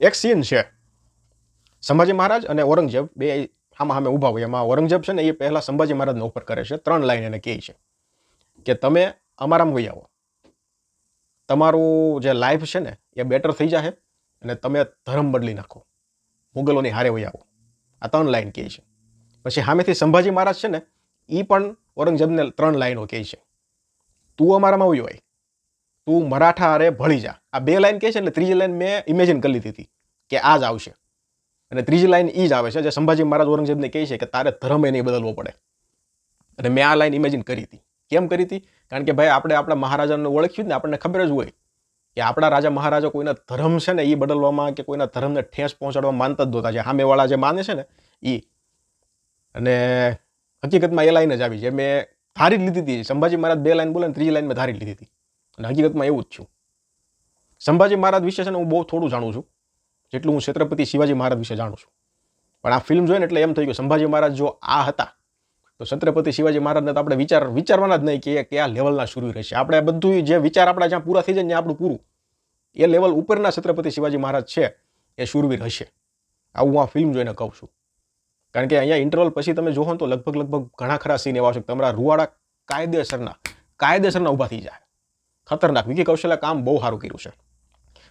એક સીન છે. સંભાજી મહારાજ અને ઔરંગઝેબ બે આમાં સામે ઊભા હોય. એમાં ઔરંગઝેબ છે ને એ પહેલાં સંભાજી મહારાજનો ઓફર કરે છે. ત્રણ લાઈન એને કહે છે કે તમે અમારામાં વહી આવો. તમારું જે લાઈફ છે ને એ બેટર થઈ જશે અને તમે ધર્મ બદલી નાખો. મુગલોની હારે વહી આવો. આ ત્રણ લાઈન કહે છે. પછી સામેથી સંભાજી મહારાજ છે ને એ પણ ઔરંગઝેબને ત્રણ લાઈનો કહે છે. તું અમારામાં વહી હોય તું મરાઠા હારે ભળી જા. આ બે લાઇન કહે છે એટલે ત્રીજી લાઈન મેં ઇમેજિન કરી લીધી હતી કે આ જ આવશે. અને ત્રીજી લાઈન એ જ આવે છે, જે સંભાજી મહારાજ ઔરંગઝેબને કહે છે કે તારે ધર્મ નહીં બદલવો પડે. અને મેં આ લાઈન ઇમેજિન કરી હતી. કેમ કરી હતી? કારણ કે ભાઈ આપણે આપણા મહારાજાને ઓળખ્યું ને, આપણને ખબર જ હોય કે આપણા રાજા મહારાજા કોઈના ધર્મ છે ને એ બદલવામાં કે કોઈના ધર્મને ઠેસ પહોંચાડવામાં માનતા જ નહોતા. જે સામેવાળા જે માને છે ને એ અને હકીકતમાં એ લાઈન જ આવી. જે મેં ધારી લીધી હતી. સંભાજી મહારાજ બે લાઈન બોલે ને, ત્રીજી લાઈન મેં ધારી લીધી હતી. અને હકીકતમાં એવું જ છું. સંભાજી મહારાજ વિશે છે ને હું બહુ થોડું જાણું છું. જેટલું હું છત્રપતિ શિવાજી મહારાજ વિશે જાણું છું. પણ આ ફિલ્મ જોઈને એટલે એમ થઈ ગયું સંભાજી મહારાજ જો આ હતા, તો છત્રપતિ શિવાજી મહારાજને તો આપણે વિચાર, વિચારવાના જ નહીં કે કયા લેવલના શૂરવીર રહેશે આપણે બધું જે વિચાર આપણા જ્યાં પૂરા થઈ જાય ને આપણું પૂરું. એ લેવલ ઉપરના છત્રપતિ શિવાજી મહારાજ છે, એ શૂરવીર હશે. આવું હું આ ફિલ્મ જોઈને કહું છું. કારણ કે અહીંયા ઇન્ટરવલ પછી તમે જોહો તો લગભગ લગભગ ઘણા ખરા સીન એવા છે તમારા રૂવાડા કાયદેસરના કાયદેસરના ઊભા થઈ જાય. ખતરનાક. વિકી કૌશલે કામ બહુ સારું કર્યું છે.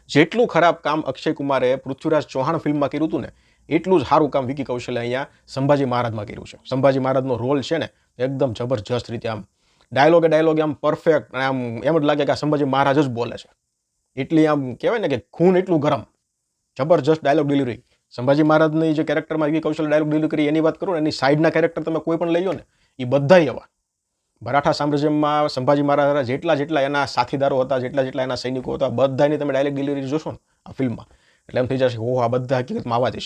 જેટલું ખરાબ કામ અક્ષય કુમારે પૃથ્વીરાજ ચૌહાણ ફિલ્મમાં કર્યું હતું ને, એટલું જ સારું કામ વિકી કૌશલે અહીંયા સંભાજી મહારાજમાં કર્યું છે. સંભાજી મહારાજનો રોલ છે ને, એકદમ જબરજસ્ત રીતે આમ ડાયલોગે ડાયલોગ આમ પરફેક્ટ અને આમ એમ જ લાગે કે આ સંભાજી મહારાજ જ બોલે છે. એટલી આમ કહેવાય ને કે ખૂન એટલું ગરમ. જબરજસ્ત ડાયલોગ ડિલિવરી સંભાજી મહારાજની જે કેરેક્ટરમાં વિકી કૌશલ ડાયલોગ ડિલિવરી એની વાત કરું ને, એની સાઈડના કેરેક્ટર તમે કોઈ પણ લઈ લો ને, એ બધા એવા. મરાઠા સામ્રાજ્યમાં સંભાજી મહારાજના જેટલા જેટલા એના સાથીદારો હતા, જેટલા જેટલા એના સૈનિકો હતા, બધાની તમે ડાયરેક્ટ ડિલિવરી જોશો ને, આ ફિલ્મમાં. એટલે એમ થઈ જશે હો આ બધા હકીકતમાં આવા જ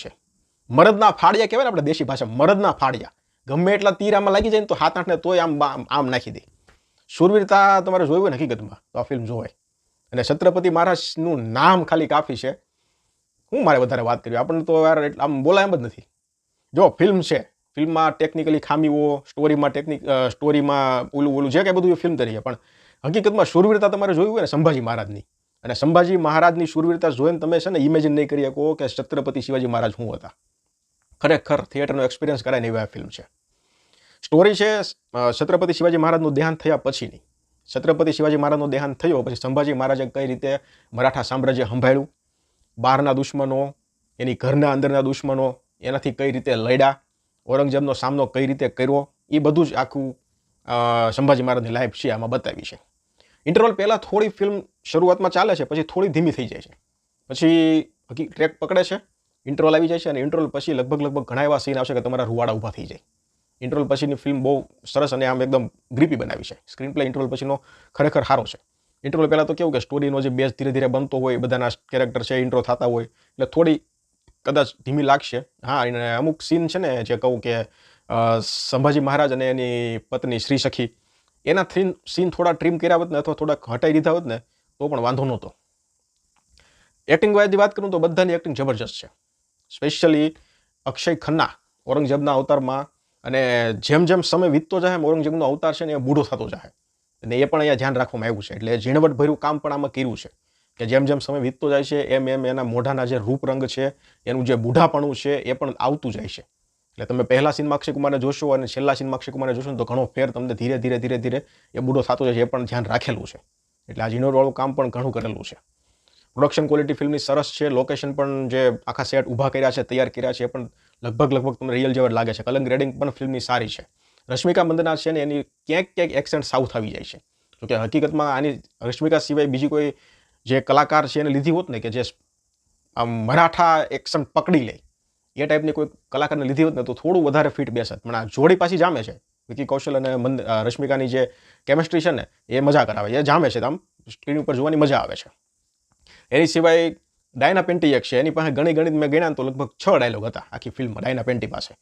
મરદના ફાળિયા કહેવાય ને આપણે દેશી ભાષા મરદના ફાળિયા. ગમે એટલા તીર આમાં લાગી જાય ને તો હાથ આઠને તોય આમ આમ- આમ નાખી દે. શૂરવીરતા તમારે જોયું હોય ને હકીકતમાં, તો આ ફિલ્મ જોવાય. અને છત્રપતિ મહારાજનું નામ ખાલી કાફી છે. હું મારે વધારે વાત કરવી, આપણને તો યાર એટલે આમ બોલાય એમ જ નથી. જો, ફિલ્મ છે. ફિલ્મમાં ટેકનિકલી ખામીઓ સ્ટોરીમાં ટેકનિક સ્ટોરીમાં ઓલું ઓલું જે કાંઈ બધું એ ફિલ્મ તરીકે. પણ હકીકતમાં શૂરવીરતા તમારે જોયું હોય ને સંભાજી મહારાજની. અને સંભાજી મહારાજની શૂરવીરતા જોઈને તમે છે ને ઇમેજિન નહીં કરી શકો કે છત્રપતિ શિવાજી મહારાજ શું હતા. ખરેખર થિયેટરનો એક્સપિરિયન્સ કરાય એવી આ ફિલ્મ છે. સ્ટોરી છે છત્રપતિ શિવાજી મહારાજનું દેહાંત થયા પછીની. છત્રપતિ શિવાજી મહારાજનું દેહાંત થયો પછી સંભાજી મહારાજે કઈ રીતે મરાઠા સામ્રાજ્ય સંભાળ્યું? બહારના દુશ્મનો, એની ઘરના અંદરના દુશ્મનો, એનાથી કઈ રીતે લડ્યા? ઔરંગઝેબનો સામનો કઈ રીતે કર્યો, એ બધું જ આખું સંભાજી મહારાજની લાઈફ છે, આમાં બતાવી છે. ઇન્ટરવલ પહેલાં થોડી ફિલ્મ શરૂઆતમાં ચાલે છે, પછી થોડી ધીમી થઈ જાય છે. પછી હકી ટ્રેક પકડે છે ઇન્ટરવલ આવી જાય છે અને ઇન્ટરવલ પછી લગભગ લગભગ ઘણા એવા સીન આવશે કે તમારા રૂવાડા ઊભા થઈ જાય. ઇન્ટરવલ પછીની ફિલ્મ બહુ સરસ અને આમ એકદમ ગ્રીપી બનાવી છે. સ્ક્રીન પ્લે ઇન્ટરવલ પછીનો ખરેખર સારો છે. ઇન્ટરવલ પહેલાં તો કેવું કે સ્ટોરીનો જે બેઝ ધીરે ધીરે બનતો હોય, બધાના કેરેક્ટર છે ઇન્ટ્રો થતા હોય, એટલે થોડી કદાચ ધીમી લાગશે. હા, અને અમુક સીન છે ને જે કહું કે સંભાજી મહારાજ અને એની પત્ની શ્રી સખી, એના થીન સીન થોડા ટ્રીમ કર્યા હોત ને અથવા થોડાક હટાઈ દીધા હોત ને, તો પણ વાંધો નહોતો. એક્ટિંગ વાયદી વાત કરું તો બધાની એક્ટિંગ જબરજસ્ત છે. સ્પેશિયલી અક્ષય ખન્ના, ઔરંગઝેબના અવતારમાં, અને જેમ જેમ સમય વીતતો જાય એમ ઔરંગઝેબનો અવતાર છે ને એ બૂઢો થતો જાય. અને એ પણ અહીંયા ધ્યાન રાખવામાં આવ્યું છે. એટલે ઝીણવટભર્યું કામ પણ આમાં કર્યું છે. કે જેમ જેમ સમય વીતતો જાય છે, એમ એમ એના મોઢાના જે રૂપરંગ છે, એનું જે બુઢાપણું છે, એ પણ આવતું જાય છે. એટલે તમે પહેલા સીનમાં અક્ષય જોશો અને છેલ્લા સીનમાં અક્ષય કુમારને જોશો તો ઘણો ફેર તમને ધીરે ધીરે ધીરે ધીરે એ બુઢો થતો જાય છે, એ પણ ધ્યાન રાખેલું છે. એટલે આ ઝીણવટવાળું કામ પણ ઘણું કરેલું છે. પ્રોડક્શન ક્વોલિટી ફિલ્મની સરસ છે લોકેશન પણ જે આખા સેટ ઊભા કર્યા છે, તૈયાર કર્યા છે, એ પણ લગભગ લગભગ તમને રિયલ જેવા લાગે છે. કલંગ રેડિંગ પણ ફિલ્મની સારી છે. રશ્મિકા મંદના છે ને એની ક્યાંક ક્યાંક એક્સેન્ટ સાઉથ આવી જાય છે. જોકે હકીકતમાં આની રશ્મિકા સિવાય બીજી કોઈ જે કલાકાર છે એને લીધી હોત ને કે જે આમ મરાઠા એક્શન પકડી લે, એ ટાઈપની કોઈ કલાકારને લીધી હોત ને તો થોડું વધારે ફિટ બેસત. પણ આ જોડી પાછી જામે છે. વિકી કૌશલ અને મંદ રશ્મિકાની જે કેમિસ્ટ્રી છે ને, એ મજા કરાવે એ જામે છે. આમ સ્ક્રીન ઉપર જોવાની મજા આવે છે. એની સિવાય ડાયના પેન્ટી એક છે. એની પાસે ઘણી ગણિત મેં ગણ્યા તો લગભગ છ ડાયલોગ હતા આખી ફિલ્મમાં ડાયના પેન્ટી પાસે.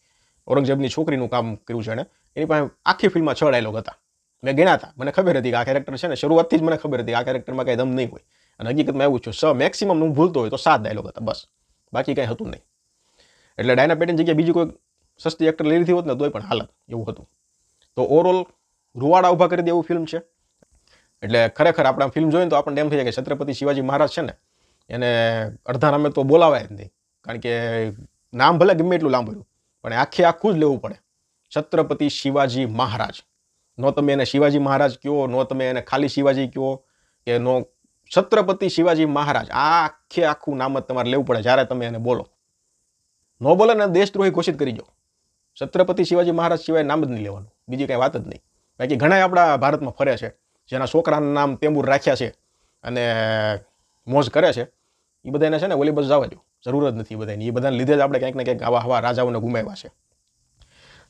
ઔરંગઝેબની છોકરીનું કામ કર્યું છે એણે. એની પાસે આખી ફિલ્મમાં છ ડાયલોગ હતા. મેં ગણ્યા હતા. મને ખબર હતી કે આ કેરેક્ટર છે ને, શરૂઆતથી જ મને ખબર હતી આ કેરેક્ટરમાં કાંઈ દમ નહીં હોય. અને હકીકતમાં એવું છે સ મેક્સિમમ હું ભૂલતો હોય તો સાત ડાયલોગ હતા બસ બાકી કાંઈ હતું નહીં એટલે ડાયના પેટેન જગ્યાએ બીજી કોઈ સસ્તી એક્ટર લઈ લીધી હોત ને તોય પણ હાલત એવું હતું તો ઓવરઓલ રૂવાડા ઊભા કરી દે એવું ફિલ્મ છે એટલે ખરેખર આપણે ફિલ્મ જોઈએ તો આપણને એમ થઈ જાય કે છત્રપતિ શિવાજી મહારાજ છે ને એને અડધા નામે તો બોલાવાય જ નહીં કારણ કે નામ ભલે ગમે એટલું લાંબુ પણ આખે આખું જ લેવું પડે છત્રપતિ શિવાજી મહારાજ નો તમે એને શિવાજી મહારાજ કયો નો તમે એને ખાલી શિવાજી કયો કે નો છત્રપતિ શિવાજી મહારાજ, આખે આખું નામ જ તમારે લેવું પડે જ્યારે તમે એને બોલો. ન બોલે ને દેશદ્રોહી ઘોષિત કરી દો. છત્રપતિ શિવાજી મહારાજ સિવાય નામ જ નહીં લેવાનું. બીજી કાંઈ વાત જ નહીં. બાકી ઘણા આપણા ભારતમાં ફરે છે, જેના છોકરાનું નામ તેંબુર રાખ્યા છે અને મોજ કરે છે. એ બધાને છે ને ઓલી બસ જવા દો. જરૂર જ નથી બધાની એ બધાને લીધે જ આપણે કંઈક ને કંઈક આવા આવા રાજાઓને ગુમાવ્યા છે.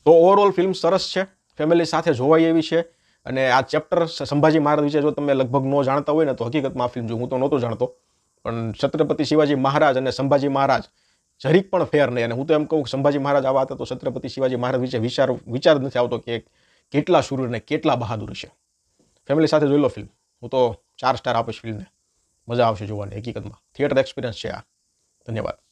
તો ઓવરઓલ ફિલ્મ સરસ છે. ફેમિલી સાથે જોવાય એવી છે. અને આ ચેપ્ટર સંભાજી મહારાજ વિશે જો તમે લગભગ ન જાણતા હોય ને, તો હકીકતમાં આ ફિલ્મ જો હું તો નહોતો જાણતો. પણ છત્રપતિ શિવાજી મહારાજ અને સંભાજી મહારાજ જરીક પણ ફેર નહીં. અને હું તો એમ કહું સંભાજી મહારાજ આવા હતા તો છત્રપતિ શિવાજી મહારાજ વિશે વિચાર વિચાર નથી આવતો કે કેટલા શૂર ને કેટલા બહાદુર છે ફેમિલી સાથે જોઈ લો ફિલ્મ હું તો ચાર સ્ટાર આપીશ ફિલ્મને મજા આવશે જોવાની હકીકતમાં. થિયેટર એક્સપિરિયન્સ છે આ. ધન્યવાદ.